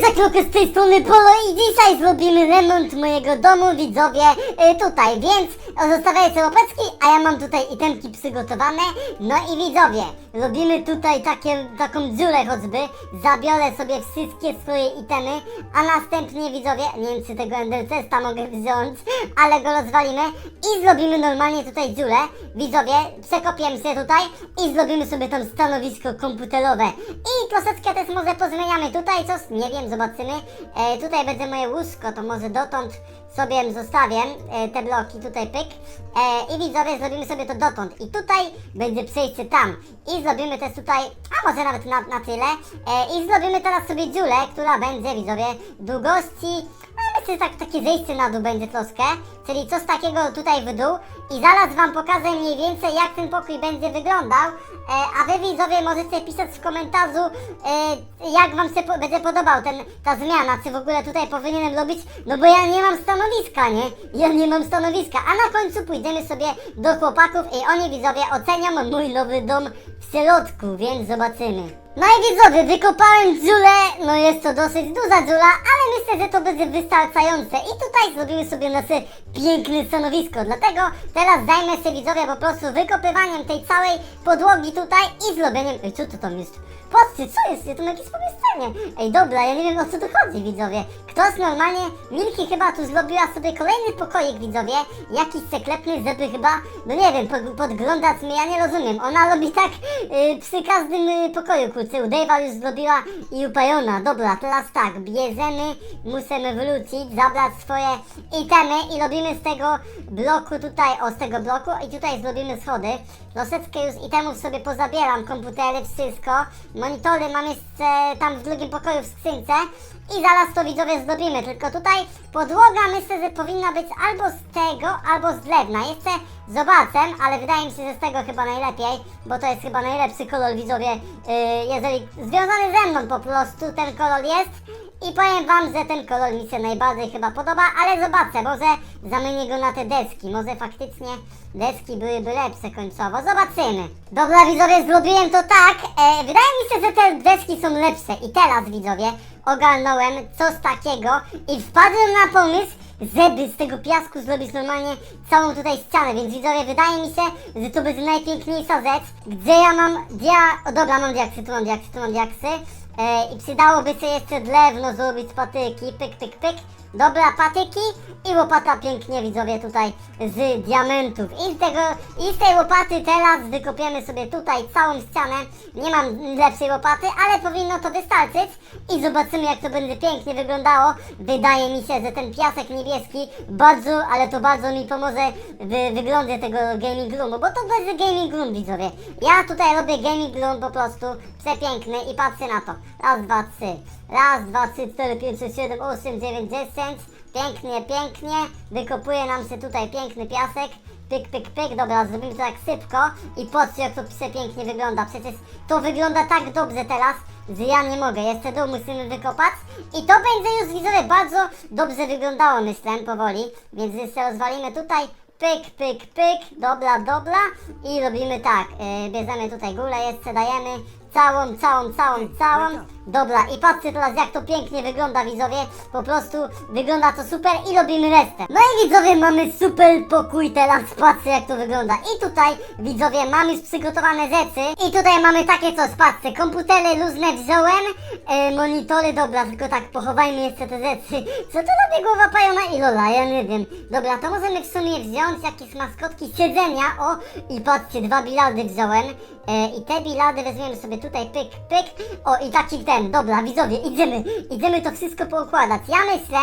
Cześć, Zakrokę z tej strony Polo i dzisiaj zrobimy remont mojego domu, widzowie, y, tutaj, więc zostawiajcie łapeczki, a ja mam tutaj itemki przygotowane, no i widzowie, robimy tutaj takie, taką dziurę choćby, zabiorę sobie wszystkie swoje itemy, a następnie widzowie, nie wiem czy tego Ender Chesta mogę wziąć, ale go rozwalimy i zrobimy normalnie tutaj dziurę, widzowie, przekopiemy się tutaj i zrobimy sobie tam stanowisko komputerowe. I troszeczkę też może pozmieniamy tutaj coś, nie wiem, zobaczymy. E, tutaj będzie moje łóżko, to może dotąd sobie zostawię e, te bloki, tutaj pyk. E, I widzowie, zrobimy sobie to dotąd. I tutaj będzie przejście tam. I zrobimy też tutaj, a może nawet na, na tyle. E, I zrobimy teraz sobie dziurę, która będzie, widzowie, długości myślę, że tak, takie zejście na dół będzie troszkę, czyli coś takiego tutaj w dół i zaraz wam pokażę mniej więcej jak ten pokój będzie wyglądał, e, a wy widzowie możecie pisać w komentarzu e, jak wam się po, będzie podobał ten, ta zmiana, czy w ogóle tutaj powinienem robić, no bo ja nie mam stanowiska, nie? Ja nie mam stanowiska, a na końcu pójdziemy sobie do chłopaków i oni widzowie ocenią mój nowy dom w środku, więc zobaczymy. No i widzowie, wykopałem dziurę, no jest to dosyć duża dziura, ale myślę, że to będzie wystarczające. I tutaj zrobimy sobie nasze piękne stanowisko, dlatego teraz zajmę się widzowie po prostu wykopywaniem tej całej podłogi tutaj i zrobieniem... Ej, co to tam jest? Patrzcie, co jest? Ja tu jakieś pomieszczenie. Ej, dobra, ja nie wiem o co tu chodzi, widzowie. Ktoś normalnie, Milki chyba tu zrobiła sobie kolejny pokoik, widzowie. Jakiś sekretny, żeby chyba, no nie wiem, pod, podglądać mnie, ja nie rozumiem. Ona robi tak y, przy każdym y, pokoju, kurczę. Dave'a już zrobiła i u Pajona. Dobra, teraz tak, bierzemy, musimy wrócić, zabrać swoje itemy i robimy z tego bloku tutaj, o z tego bloku i tutaj zrobimy schody. Troszeczkę już itemów sobie pozabieram, komputery, wszystko. Monitory mam jeszcze tam w drugim pokoju w skrzynce i zaraz to widzowie zrobimy, tylko tutaj podłoga myślę, że powinna być albo z tego, albo z drewna. Jeszcze zobaczę, ale wydaje mi się, że z tego chyba najlepiej, bo to jest chyba najlepszy kolor widzowie, yy, jeżeli związany ze mną po prostu ten kolor jest. I powiem wam, że ten kolor mi się najbardziej chyba podoba, ale zobaczę, może zamienię go na te deski, może faktycznie deski byłyby lepsze końcowo, zobaczymy. Dobra widzowie, zrobiłem to tak, e, wydaje mi się, że te deski są lepsze. I teraz widzowie ogarnąłem coś takiego i wpadłem na pomysł, żeby z tego piasku zrobić normalnie całą tutaj ścianę, więc widzowie, wydaje mi się, że to będzie najpiękniejsza rzecz, gdzie ja mam dia... O dobra, mam diaksy, tu mam diaksy, tu mam diaksy. E, I przydałoby się jeszcze drewno zrobić, patyki, pyk, pyk, pyk. Dobra, patyki i łopata pięknie widzowie tutaj z diamentów. I z tego, i z tej łopaty teraz wykopiemy sobie tutaj całą ścianę. Nie mam lepszej łopaty, ale powinno to wystarczyć. I zobaczymy jak to będzie pięknie wyglądało. Wydaje mi się, że ten piasek niebieski bardzo, ale to bardzo mi pomoże w wyglądzie tego gaming roomu, bo to będzie gaming room widzowie. Ja tutaj robię gaming room po prostu przepiękny i patrzę na to. Raz, dwa, trzy. Raz, dwa, trzy, cztery, pięć, sześć, siedem, osiem, dziewięć, dziesięć. Pięknie, pięknie. Wykopuje nam się tutaj piękny piasek. Pyk, pyk, pyk. Dobra, zrobimy to tak szybko. I patrzcie jak to przepięknie wygląda. Przecież to wygląda tak dobrze teraz, że ja nie mogę. Jeszcze dół musimy wykopać. I to będzie już widzowie bardzo dobrze wyglądało, myślę, powoli. Więc jeszcze rozwalimy tutaj. Pyk, pyk, pyk. Dobra, dobra. I robimy tak. Yy, bierzemy tutaj górę, jeszcze dajemy całą, całą, całą, całą. Dobra, i patrzcie teraz jak to pięknie wygląda widzowie, po prostu wygląda to super i robimy resztę. No i widzowie mamy super pokój teraz, patrzcie jak to wygląda. I tutaj widzowie mamy już przygotowane rzeczy i tutaj mamy takie coś, patrzcie, komputery luźne wziąłem, e, monitory, dobra, tylko tak pochowajmy jeszcze te rzeczy. Co to robi głowa pajona i lola, ja nie wiem. Dobra, to możemy w sumie wziąć jakieś maskotki siedzenia, o i patrzcie, dwa bilardy wziąłem. E, I te bilady weźmiemy sobie tutaj, pyk, pyk. O, i taki ten, dobra, widzowie, idziemy, idziemy to wszystko poukładać. Ja myślę,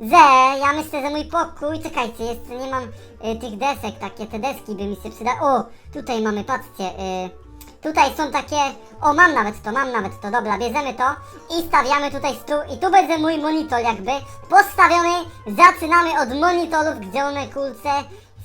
że, ja myślę, że mój pokój, czekajcie, jeszcze nie mam e, tych desek, takie, te deski by mi się przydały. O, tutaj mamy, patrzcie, e, tutaj są takie, o, mam nawet to, mam nawet to, dobra, bierzemy to i stawiamy tutaj stół i tu będzie mój monitor jakby postawiony. Zaczynamy od monitorów, gdzie one, kulce,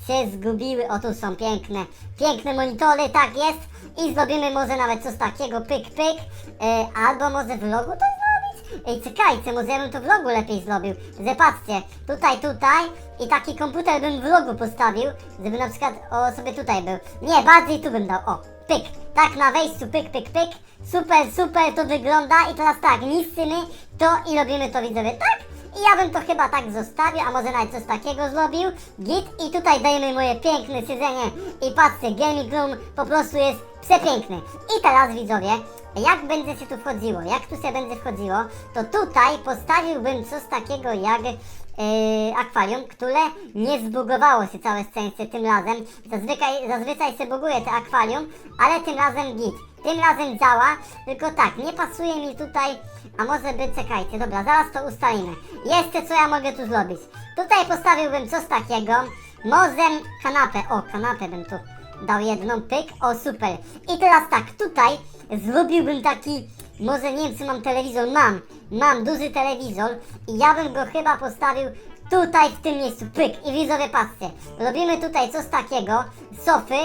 się zgubiły. O, tu są piękne, piękne monitory, tak jest. I zrobimy może nawet coś takiego, pyk, pyk. E, albo może vlogu to zrobić? Ej, czekajcie, może ja bym to vlogu lepiej zrobił. Że patrzcie, tutaj, tutaj i taki komputer bym vlogu postawił, żeby na przykład, o, sobie tutaj był. Nie, bardziej tu bym dał, o, pyk. tak na wejściu, pyk, pyk, pyk. Super, super to wygląda i teraz tak, niszczymy to i robimy to widzowie tak. I ja bym to chyba tak zostawił, a może nawet coś takiego zrobił. Git i tutaj dajemy moje piękne siedzenie i patrzcie, gaming room po prostu jest przepiękny. I teraz widzowie, jak będzie się tu wchodziło, jak tu się będzie wchodziło, to tutaj postawiłbym coś takiego jak yy, akwarium, które nie zbugowało się całe szczęście tym razem. Zazwyczaj, zazwyczaj się buguje te akwarium, ale tym razem git. Tym razem działa, tylko tak, nie pasuje mi tutaj, a może by, czekajcie, dobra, zaraz to ustalimy. Jeszcze co ja mogę tu zrobić? Tutaj postawiłbym coś takiego, może kanapę, o, kanapę bym tu dał jedną, pyk, o super. I teraz tak, tutaj zrobiłbym taki, może nie wiem czy mam telewizor, mam, mam duży telewizor i ja bym go chyba postawił tutaj w tym miejscu, pyk. I widzowie patrzcie, robimy tutaj coś takiego, sofy,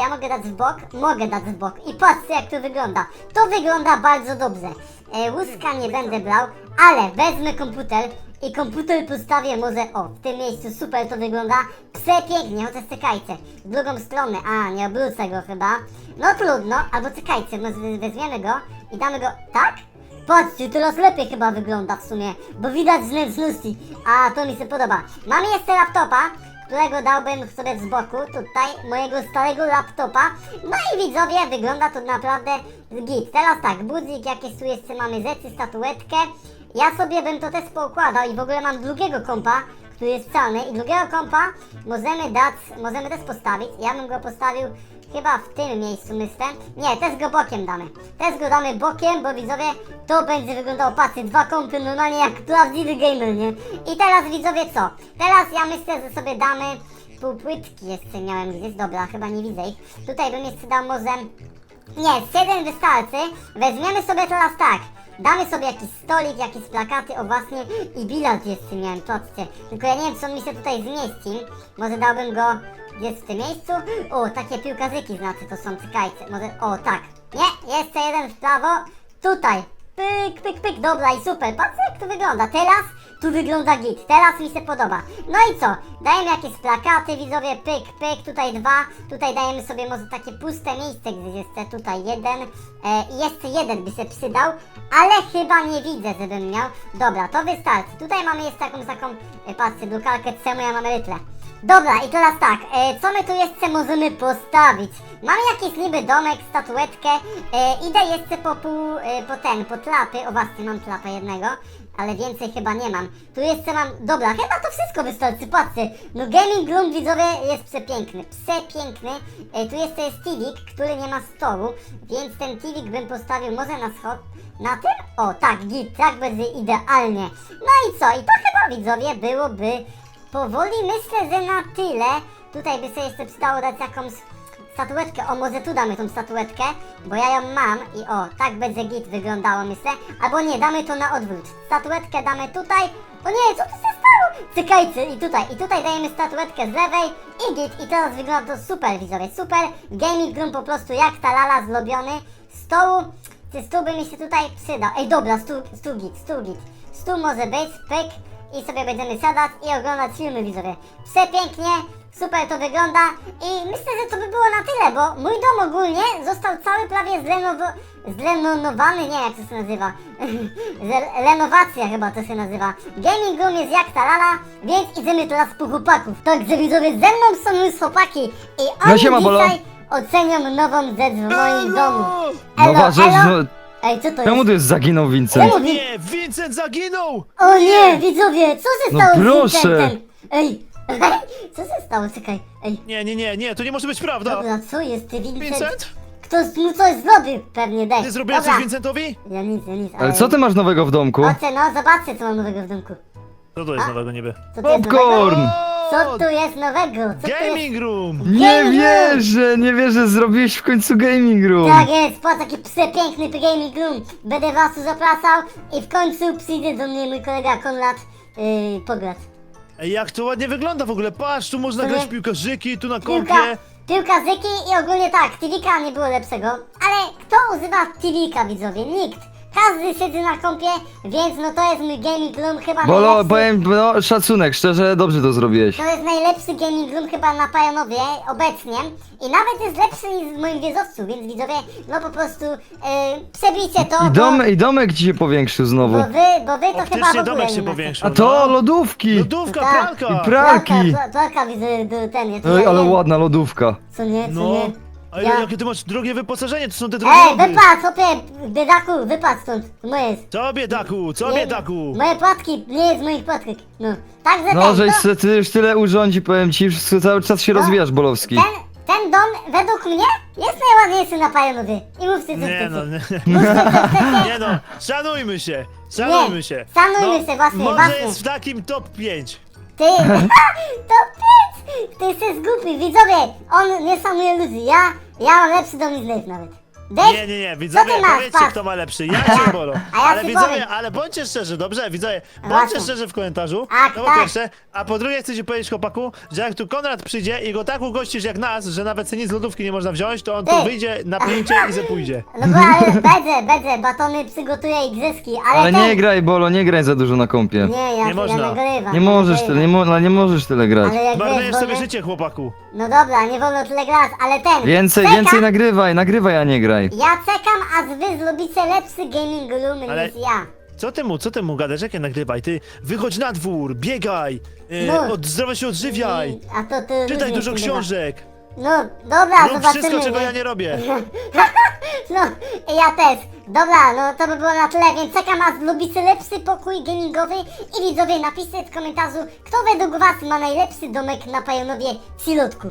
ja mogę dać w bok? Mogę dać w bok. I patrzcie jak to wygląda. To wygląda bardzo dobrze. E, łuska nie będę brał, ale wezmę komputer i komputer postawię może o, w tym miejscu super to wygląda. Przepięknie, chociaż czekajcie. W drugą stronę, a nie obrócę go chyba. No trudno, albo czekajcie, może weźmiemy go i damy go, tak? Patrzcie, teraz lepiej chyba wygląda w sumie, bo widać wnętrzności, a to mi się podoba. Mam jeszcze laptopa, którego dałbym sobie z boku, tutaj, mojego starego laptopa. No i widzowie, wygląda to naprawdę git. Teraz tak, budzik, jakieś tu jeszcze mamy rzeczy, statuetkę. Ja sobie bym to też poukładał i w ogóle mam drugiego kompa, który jest calny i drugiego kompa możemy dać, możemy też postawić. Ja bym go postawił chyba w tym miejscu, myślę. Nie, też go bokiem damy. Też go damy bokiem, bo widzowie, to będzie wyglądało, patrzcie, dwa kompy normalnie jak prawdziwy gamer, nie? I teraz widzowie co? Teraz ja myślę, że sobie damy półpłytki jeszcze miałem gdzieś, dobra, chyba nie widzę ich. Tutaj bym jeszcze dał może... Nie, jeden wystarczy. Weźmiemy sobie teraz tak. Damy sobie jakiś stolik, jakieś plakaty, o właśnie i bilard jeszcze miałem, patrzcie. Tylko ja nie wiem, czy on mi się tutaj zmieści. Może dałbym go gdzieś w tym miejscu. O, takie piłkarzyki znaczy to są, czekajcie. Może, o tak. Nie, jeszcze jeden w prawo. Tutaj. Pyk, pyk, pyk, dobra i super. Patrzcie jak to wygląda. Teraz tu wygląda git. Teraz mi się podoba. No i co? Dajemy jakieś plakaty, widzowie, pyk, pyk, tutaj dwa. Tutaj dajemy sobie może takie puste miejsce, gdzieś jeszcze tutaj jeden. E, I jeszcze jeden by się przydał, ale chyba nie widzę, żebym miał. Dobra, to wystarczy. Tutaj mamy jeszcze jakąś taką, e, patrzcie, drukarkę, czemu ja mam rytle. Dobra, i teraz tak, e, co my tu jeszcze możemy postawić? Mamy jakiś niby domek, statuetkę, e, idę jeszcze po pół, e, po ten, po tlapy, o właśnie mam tlapę jednego, ale więcej chyba nie mam. Tu jeszcze mam, dobra, chyba to wszystko wystarczy, patrzcie, no gaming room widzowie jest przepiękny, przepiękny, e, tu jeszcze jest TV, który nie ma stołu, więc ten TV bym postawił może na schod, na tym? O, tak, git, tak będzie idealnie. No i co, i to chyba widzowie byłoby Powoli myślę, że na tyle. Tutaj by sobie jeszcze przydało dać jakąś statuetkę. O, może tu damy tą statuetkę, bo ja ją mam i o, tak będzie git wyglądało, myślę. Albo nie, damy to na odwrót. Statuetkę damy tutaj. O nie, co tu się stało? Czekajcie, i tutaj, i tutaj dajemy statuetkę z lewej i git. I teraz wygląda to super, widzowie, super. Gaming room po prostu jak ta lala zrobiony. Stołu, czy stół by mi się tutaj przydał. Ej, dobra, stół, stół git, stół git. Stół może być, pyk i sobie będziemy siadać i oglądać filmy widzowie. Przepięknie, super to wygląda i myślę, że to by było na tyle, bo mój dom ogólnie został cały prawie zrenowo... zrenowany, nie jak to się nazywa. Renowacja chyba to się nazywa. Gaming room jest jak ta lala, więc idziemy teraz po chłopaków. Także widzowie, ze mną są już chłopaki i oni No siema, Bolo. dzisiaj ocenią nową rzecz w moim domu. Nowa rzecz, no, Ej, co to czemu jest? tu jest zaginął Vincent? Czemu wi- Nie, Vincent zaginął! O nie, widzowie, co się No stało z proszę. Vincentem? Ej, co się stało? Czekaj, ej. Nie, nie, nie, nie, to nie może być prawda! Dobra, co jest ty, Vincent? Vincent? Ktoś mu coś zrobił, pewnie dej. Ty zrobiłeś Dobra. coś Vincentowi? Ja nic, ja nic, Ale co ty masz nowego w domku? Oce, no, zobaczcie, co mam nowego w domku. Co to jest A? nowego niby? Co jest Popcorn! Co tu jest nowego? Co tu jest? Gaming room! Nie Gaming wierzę, nie wierzę, zrobiłeś w końcu gaming room. Tak jest, patrz taki przepiękny gaming room. Będę was tu zapraszał i w końcu przyjdzie do mnie mój kolega Konrad yy, pograć. Ej, jak to ładnie wygląda w ogóle, patrz, tu można grać w piłkarzyki, tu na Piłka, kompie. piłka zyki i ogólnie tak, TVK nie było lepszego, ale kto używa TVK widzowie? Nikt. Każdy siedzi na kompie, więc no to jest mój gaming room chyba Bolo, najlepszy. powiem, no, szacunek, szczerze, dobrze to zrobiłeś. To jest najlepszy gaming room chyba na Pajanowie obecnie i nawet jest lepszy niż w moim wiedzowcu, więc widzowie, no po prostu e, przebijcie to, I, dom, I domek ci się powiększył bo, znowu. bo wy, bo wy to chyba w Faktycznie ogóle domek się nie macie. powiększył. A to no. lodówki! Lodówka, Tak. pralka! I pralki! Pralka, pralka widzę, do- ten jest. Ej, ale ładna lodówka. Co nie, co No. nie. A Ja- jakie ty masz drogie wyposażenie, to są te drogie Ej, lody. wypadł, hopie, biedaku, wypadł stąd, to moje jest. Co biedaku, co Nie- biedaku? Moje płatki, nie jest moich płatków, no. Także No, ten, żeś to, se- ty już tyle urządzi, powiem ci, wszystko, cały czas się No. rozwijasz, Bolowski. ten, ten dom według mnie jest najładniejszy na Pajanowie. I mówcie co Nie chcecie. no, nie, Mówcie co chcecie. nie no, szanujmy się, szanujmy Nie, się. szanujmy no, się, właśnie, Może właśnie. jest w takim top 5. Ty, to Ty jesteś głupi, widzowie! On nie szanuje ludzi, ja, ja mam lepszy dom niż Dave nawet. Dave, Nie, nie, nie, widzowie, ty masz, powiedzcie patrz. kto ma lepszy, ja cię bolo. A ja Ale ci widzowie, powiem. ale bądźcie szczerzy, dobrze? Widzowie, Właśnie. bądźcie szczerzy w komentarzu, Tak, to po tak. pierwsze. A po drugie chcę ci powiedzieć, chłopaku, że jak tu Konrad przyjdzie i go tak ugościsz jak nas, że nawet sobie nic z lodówki nie można wziąć, to on tu Ty. wyjdzie, napięcie i ze pójdzie. no bo ale będzie, będzie, batony przygotuję i grzeszki, ale, Ale ten... nie graj, Bolo, nie graj za dużo na kompie. Nie, ja, Nie ja można. nagrywam. Nie ja możesz nagrywam. tyle, nie, mo- ale nie możesz tyle grać. Ale jak Marnujesz wiesz, sobie życie, chłopaku. No dobra, nie wolno tyle grać, ale ten... Więcej, więcej nagrywaj, nagrywaj, a nie graj. Ja czekam, aż wy zrobicie lepszy gaming room Ale- niż ja. Co ty mu, co ty mu gadasz, jakie nagrywaj? Ty wychodź na dwór, biegaj, e, No. od, zdrowo się odżywiaj, A to ty... czytaj dużo książek. No, dobra, rób zobaczymy. wszystko, czego nie? ja nie robię. No, ja też. Dobra, no to by było na tyle, więc czekam aż lubicie lepszy pokój gamingowy i widzowie napiszcie w komentarzu, kto według was ma najlepszy domek na Pajanowie w środku.